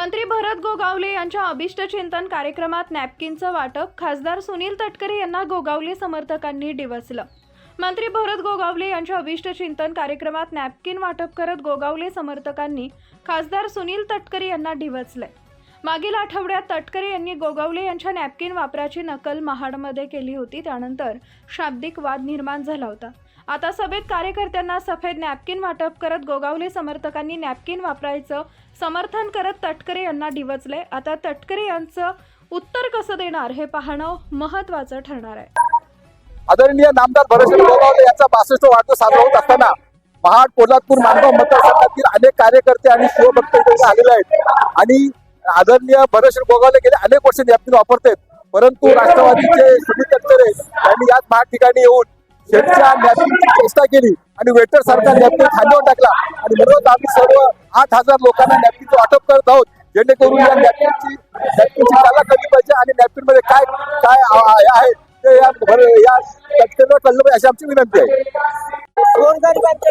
मंत्री भरत गोगावले यांच्या अभिष्ट चिंतन कार्यक्रमात नॅपकिनचं वाटप खासदार सुनील तटकरे यांना गोगावले समर्थकांनी डिवचलं मंत्री भरत गोगावले यांच्या अभिष्ट चिंतन कार्यक्रमात नॅपकिन वाटप करत गोगावले समर्थकांनी खासदार सुनील तटकरे यांना डिवचलंय मागील आठवड्यात तटकरे यांनी गोगावले यांच्या नॅपकिन वापराची नकल महाडमध्ये केली होती. त्यानंतर शाब्दिक वाद निर्माण झाला होता. आता सभेत कार्यकर्त्यांना सफेद नॅपकिन वाटप करत गोगावले समर्थकांनी नॅपकिन वापरायचं समर्थन करत तटकरे यांना डिवचले. आता तटकरे यांचं उत्तर कसं देणार हे पाहणं महत्वाचं ठरणार आहे. आदरणीय नामदार भरतसिंग गोगावले यांचा बासष्ट वाढदिवस साजरा होत असताना महाड पोलादपूर मानगाव मतदारसंघातील अनेक कार्यकर्ते आणि शिवभक्त आलेले आहेत. आणि आदरणीय भरतसिंग गोगावले गेले अनेक वर्ष नॅपकिन वापरतात. परंतु राष्ट्रवादीचे सुनील तटकरे यांनी याच महाग ठिकाणी येऊन शेतच्या नॅपकिनची चेष्टा केली आणि वेटर सरकार नॅपकिन खांद्यावर टाकला. आणि म्हणून आम्ही सर्व आठ हजार लोकांना नॅपकिनचं वाटप करत आहोत जेणेकरून या नॅपकिनची नॅपकिनची त्याला कमी पाहिजे आणि नॅपकिनमध्ये काय काय आहे ते या या कळलं पाहिजे अशी आमची विनंती आहे. गोरगरिबांचे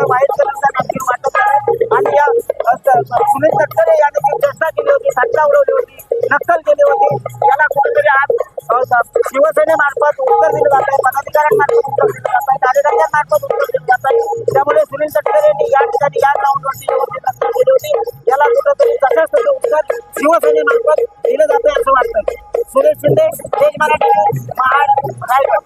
सुनील तटकरे या जी चर्चा केली होती सत्ता उडवली होती नक्कल केली होती याला कुठेतरी आज शिवसेनेमार्फत उत्तर दिलं जात आहे पदाधिकाऱ्यांमार्फत उत्तर दिलं जात आहे कार्यकर्त्यांमार्फत उत्तर दिलं जात आहे त्यामुळे सुनील तटकरे यांनी या ठिकाणी या ग्राउंडवरती येऊन जी नक्कल केली होती. याला कुठेतरी तसंच तसं उत्तर शिवसेनेमार्फत दिलं जाते असं वाटतं सुरेश शिंदे तेज मराठी महाड रायगड.